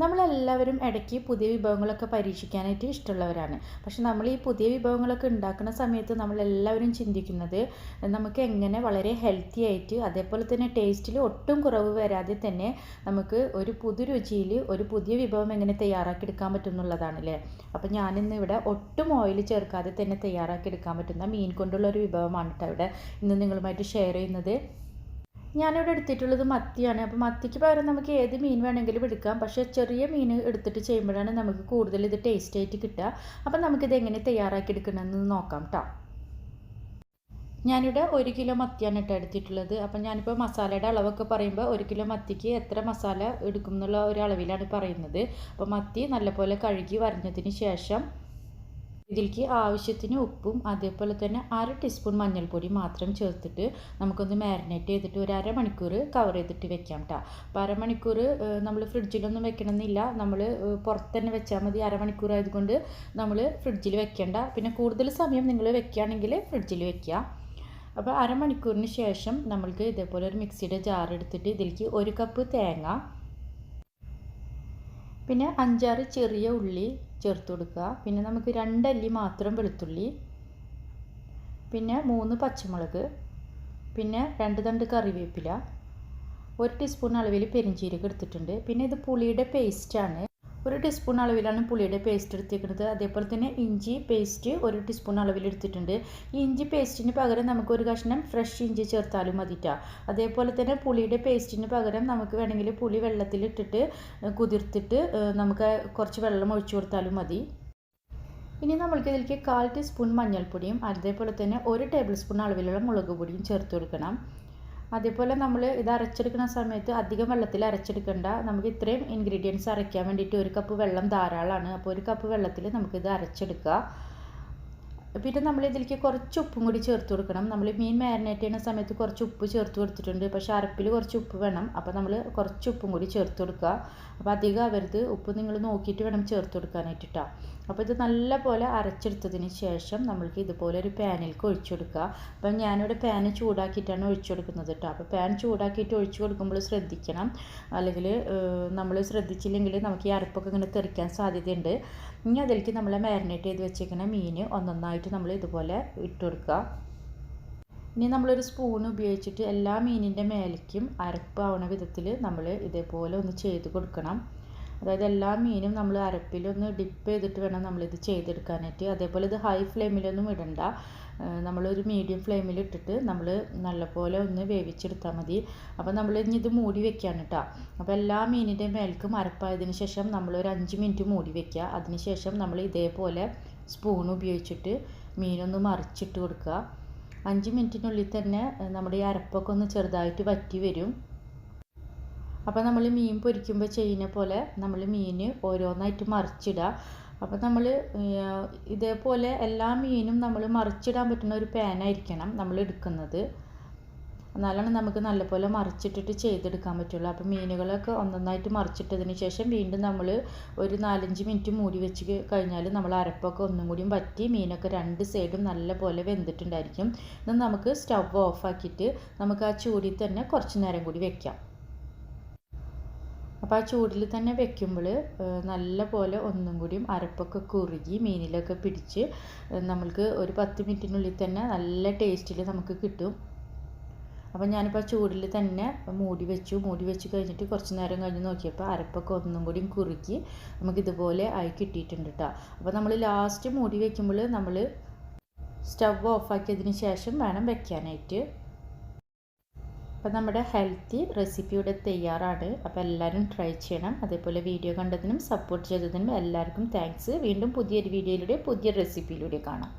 നമ്മളെല്ലാവരും ഇടയ്ക്ക് പുതിയ വിഭവങ്ങളൊക്കെ പരീക്ഷിക്കാനായിട്ട് ഇഷ്ടമുള്ളവരാണ്. പക്ഷെ നമ്മൾ ഈ പുതിയ വിഭവങ്ങളൊക്കെ ഉണ്ടാക്കുന്ന സമയത്ത് നമ്മളെല്ലാവരും ചിന്തിക്കുന്നത് നമുക്ക് എങ്ങനെ വളരെ ഹെൽത്തി ആയിട്ട് അതേപോലെ തന്നെ ടേസ്റ്റിൽ ഒട്ടും കുറവ് വരാതെ തന്നെ നമുക്ക് ഒരു പുതു രുചിയിൽ ഒരു പുതിയ വിഭവം എങ്ങനെ തയ്യാറാക്കി എടുക്കാൻ പറ്റും എന്നുള്ളതാണല്ലേ അപ്പോൾ ഞാനിന്ന് ഇവിടെ ഒട്ടും ഓയിൽ ചേർക്കാതെ തന്നെ തയ്യാറാക്കി എടുക്കാൻ പറ്റുന്ന മീൻ കൊണ്ടുള്ള ഒരു വിഭവമാണ് കേട്ടോ ഇവിടെ ഇന്ന് നിങ്ങളുമായിട്ട് ഷെയർ ചെയ്യുന്നത്. ഞാനിവിടെ എടുത്തിട്ടുള്ളത് മത്തിയാണ്. അപ്പോൾ മത്തിക്ക് പകരം നമുക്ക് ഏത് മീൻ വേണമെങ്കിലും എടുക്കാം. പക്ഷേ ചെറിയ മീൻ എടുത്തിട്ട് ചെയ്യുമ്പോഴാണ് നമുക്ക് കൂടുതൽ ഇത് ടേസ്റ്റ് ആയിട്ട് കിട്ടുക. അപ്പോൾ നമുക്കിത് എങ്ങനെ തയ്യാറാക്കി എടുക്കണമെന്ന് നോക്കാം കേട്ടോ ഞാനിവിടെ ഒരു കിലോ മത്തിയാണ് ഇട്ട് എടുത്തിട്ടുള്ളത്. അപ്പം ഞാനിപ്പോൾ മസാലയുടെ അളവൊക്കെ പറയുമ്പോൾ ഒരു കിലോ മത്തിക്ക് എത്ര മസാല എടുക്കും എന്നുള്ള ഒരു അളവിലാണ് പറയുന്നത്. അപ്പോൾ മത്തി നല്ലപോലെ കഴുകി വരഞ്ഞതിന് ശേഷം ഇതിലേക്ക് ആവശ്യത്തിന് ഉപ്പും അതേപോലെ തന്നെ അര ടീസ്പൂൺ മഞ്ഞൾപ്പൊടി മാത്രം ചേർത്തിട്ട് നമുക്കൊന്ന് മാരിനേറ്റ് ചെയ്തിട്ട് ഒരു അരമണിക്കൂർ കവർ ചെയ്തിട്ട് വെക്കാം കേട്ടോ അപ്പോൾ അരമണിക്കൂർ നമ്മൾ ഫ്രിഡ്ജിലൊന്നും വെക്കണമെന്നില്ല. നമ്മൾ പുറത്ത് തന്നെ വെച്ചാൽ മതി. അരമണിക്കൂർ ആയതുകൊണ്ട് നമ്മൾ ഫ്രിഡ്ജിൽ വെക്കേണ്ട. പിന്നെ കൂടുതൽ സമയം നിങ്ങൾ വെക്കുകയാണെങ്കിൽ ഫ്രിഡ്ജിൽ വെക്കുക. അപ്പോൾ അരമണിക്കൂറിന് ശേഷം നമ്മൾക്ക് ഇതേപോലെ ഒരു മിക്സിയുടെ ജാർ എടുത്തിട്ട് ഇതിലേക്ക് ഒരു കപ്പ് തേങ്ങ പിന്നെ അഞ്ചാറ് ചെറിയ ഉള്ളി ചേർത്ത് കൊടുക്കുക. പിന്നെ നമുക്ക് രണ്ടല്ലി മാത്രം വെളുത്തുള്ളി പിന്നെ മൂന്ന് പച്ചമുളക് പിന്നെ രണ്ട് തണ്ട് കറിവേപ്പില ഒരു ടീസ്പൂൺ അളവിൽ പെരിഞ്ചീരകം എടുത്തിട്ടുണ്ട്. പിന്നെ ഇത് പുളിയുടെ പേസ്റ്റാണ് ഒരു ടീസ്പൂൺ അളവിലാണ് പുളിയുടെ പേസ്റ്റ് എടുത്തിരിക്കുന്നത് അതേപോലെ തന്നെ ഇഞ്ചി പേസ്റ്റ് ഒരു ടീസ്പൂൺ അളവിൽ എടുത്തിട്ടുണ്ട്. ഇഞ്ചി പേസ്റ്റിന് പകരം നമുക്ക് ഒരു കഷ്ണം ഫ്രഷ് ഇഞ്ചി ചേർത്താലും മതിട്ടാ. അതേപോലെ തന്നെ പുളിയുടെ പേസ്റ്റിന് പകരം നമുക്ക് വേണമെങ്കിൽ പുളി വെള്ളത്തിലിട്ടിട്ട് കുതിർത്തിട്ട് നമുക്ക് കുറച്ച് വെള്ളം ഒഴിച്ചു കൊടുത്താലും മതി. ഇനി നമ്മൾക്ക് ഇതിലേക്ക് കാൽ ടീസ്പൂൺ മഞ്ഞൾപ്പൊടിയും അതേപോലെ തന്നെ ഒരു ടേബിൾ സ്പൂൺ അളവിലുള്ള മുളക് പൊടിയും ചേർത്ത് കൊടുക്കണം. അതേപോലെ നമ്മൾ ഇത് അരച്ചെടുക്കുന്ന സമയത്ത് അധികം വെള്ളത്തിൽ അരച്ചെടുക്കണ്ട. നമുക്ക് ഇത്രയും ഇൻഗ്രീഡിയൻസ് അരയ്ക്കാൻ വേണ്ടിയിട്ട് ഒരു കപ്പ് വെള്ളം ധാരാളമാണ് അപ്പോൾ ഒരു കപ്പ് വെള്ളത്തിൽ നമുക്കിത് അരച്ചെടുക്കുക. പിന്നെ നമ്മൾ ഇതിലേക്ക് കുറച്ച് ഉപ്പും കൂടി ചേർത്ത് കൊടുക്കണം. നമ്മൾ മീൻ മാരിനേറ്റ് ചെയ്യുന്ന സമയത്ത് കുറച്ച് ഉപ്പ് ചേർത്ത് കൊടുത്തിട്ടുണ്ട്. പക്ഷേ അരപ്പിൽ കുറച്ച് ഉപ്പ് വേണം. അപ്പോൾ നമ്മൾ കുറച്ച് ഉപ്പും കൂടി ചേർത്ത് കൊടുക്കുക. അപ്പോൾ അധികം അവരുത് ഉപ്പ് നിങ്ങൾ നോക്കിയിട്ട് വേണം ചേർത്ത് കൊടുക്കാനായിട്ടാ അപ്പോൾ ഇത് നല്ല പോലെ അരച്ചെടുത്തതിന് ശേഷം നമ്മൾക്ക് ഇതുപോലെ ഒരു പാനിലേക്ക് ഒഴിച്ചു കൊടുക്കുക. അപ്പം ഞാനിവിടെ പാൻ ചൂടാക്കിയിട്ടാണ് ഒഴിച്ചു കൊടുക്കുന്നത് കേട്ടോ അപ്പോൾ പാൻ ചൂടാക്കിയിട്ട് ഒഴിച്ചു കൊടുക്കുമ്പോൾ ശ്രദ്ധിക്കണം. അല്ലെങ്കിൽ നമ്മൾ ശ്രദ്ധിച്ചില്ലെങ്കിൽ നമുക്ക് ഈ അരപ്പൊക്കെ ഇങ്ങനെ തെറിക്കാൻ സാധ്യതയുണ്ട്. ഇനി അതിലേക്ക് നമ്മൾ മാരിനേറ്റ് ചെയ്ത് വെച്ചേക്കുന്ന മീൻ ഒന്നൊന്നായിട്ട് നമ്മൾ ഇതുപോലെ ഇട്ട് കൊടുക്കുക. ഇനി നമ്മളൊരു സ്പൂൺ ഉപയോഗിച്ചിട്ട് എല്ലാ മീനിന്റെ മേലേക്കും അരപ്പാവണ വിധത്തിൽ നമ്മൾ ഇതേപോലെ ഒന്ന് ചെയ്ത് കൊടുക്കണം. അതായത് എല്ലാ മീനും നമ്മൾ അരപ്പിലൊന്ന് ഡിപ്പ് ചെയ്തിട്ട് വേണം നമ്മളിത് ചെയ്തെടുക്കാനായിട്ട്. അതേപോലെ ഇത് ഹൈ ഫ്ലെയിമിലൊന്നും ഇടണ്ട. നമ്മളൊരു മീഡിയം ഫ്ലെയിമിൽ ഇട്ടിട്ട് നമ്മൾ നല്ലപോലെ ഒന്ന് വേവിച്ചെടുത്താൽ മതി. അപ്പോൾ നമ്മൾ ഇനി ഇത് മൂടി വെക്കുകയാണ് കേട്ടോ അപ്പോൾ എല്ലാ മീനിന്റെ മേൽക്കും അരപ്പായതിന് ശേഷം നമ്മളൊരു അഞ്ച് മിനിറ്റ് മൂടി വെക്കുക അതിന് ശേഷം നമ്മൾ ഇതേപോലെ സ്പൂൺ ഉപയോഗിച്ചിട്ട് മീനൊന്ന് മറിച്ചിട്ട് കൊടുക്കുക അഞ്ച് മിനിറ്റിനുള്ളിൽ തന്നെ നമ്മുടെ ഈ അരപ്പൊക്കെ ഒന്ന് ചെറുതായിട്ട് വറ്റി വരും. അപ്പോൾ നമ്മൾ മീൻ പൊരിക്കുമ്പോൾ ചെയ്യുന്ന പോലെ നമ്മൾ മീൻ ഓരോന്നായിട്ട് മറിച്ചിടുക അപ്പോൾ നമ്മൾ ഇതേപോലെ എല്ലാ മീനും നമ്മൾ മറിച്ചിടാൻ പറ്റുന്ന ഒരു പാനായിരിക്കണം നമ്മൾ എടുക്കുന്നത്. എന്നാലാണ് നമുക്ക് നല്ലപോലെ മറിച്ചിട്ടിട്ട് ചെയ്തെടുക്കാൻ പറ്റുള്ളൂ. അപ്പോൾ മീനുകളൊക്കെ ഒന്നൊന്നായിട്ട് മറിച്ചിട്ടതിന് ശേഷം വീണ്ടും നമ്മൾ ഒരു നാലഞ്ച് മിനിറ്റ് മൂടി വെച്ച് കഴിഞ്ഞാൽ നമ്മൾ അരപ്പൊക്കെ ഒന്നും കൂടിയും പറ്റി മീനൊക്കെ രണ്ട് സൈഡും നല്ലപോലെ വെന്തിട്ടുണ്ടായിരിക്കും. ഇത് നമുക്ക് സ്റ്റവ് ഓഫാക്കിയിട്ട് നമുക്ക് ആ ചൂടിൽ തന്നെ കുറച്ച് നേരം കൂടി വെക്കാം. അപ്പോൾ ആ ചൂടിൽ തന്നെ വെക്കുമ്പോൾ നല്ല പോലെ ഒന്നും കൂടിയും അരപ്പൊക്കെ കുറുകി മീനിലൊക്കെ പിടിച്ച് നമ്മൾക്ക് ഒരു പത്ത് മിനിറ്റിനുള്ളിൽ തന്നെ നല്ല ടേസ്റ്റിൽ നമുക്ക് കിട്ടും. അപ്പോൾ ഞാനിപ്പോൾ ചൂടിൽ തന്നെ മൂടി വെച്ചു. മൂടി വെച്ച് കഴിഞ്ഞിട്ട് കുറച്ച് നേരം കഴിഞ്ഞ് നോക്കിയപ്പോൾ അരപ്പൊക്കെ ഒന്നും കൂടിയും കുറുക്കി നമുക്ക് ഇതുപോലെ ആയി കിട്ടിയിട്ടുണ്ട് കേട്ടോ അപ്പോൾ നമ്മൾ ലാസ്റ്റ് മൂടി വെക്കുമ്പോൾ നമ്മൾ സ്റ്റവ് ഓഫാക്കിയതിന് ശേഷം വേണം വെക്കാനായിട്ട്. അപ്പോൾ നമ്മുടെ ഹെൽത്തി റെസിപ്പി ഇവിടെ തയ്യാറാണ്. അപ്പോൾ എല്ലാവരും ട്രൈ ചെയ്യണം. അതേപോലെ വീഡിയോ കണ്ടതിനും സപ്പോർട്ട് ചെയ്തതിനും എല്ലാവർക്കും താങ്ക്സ് വീണ്ടും പുതിയൊരു വീഡിയോയിലൂടെ പുതിയ റെസിപ്പിയിലൂടെ കാണാം.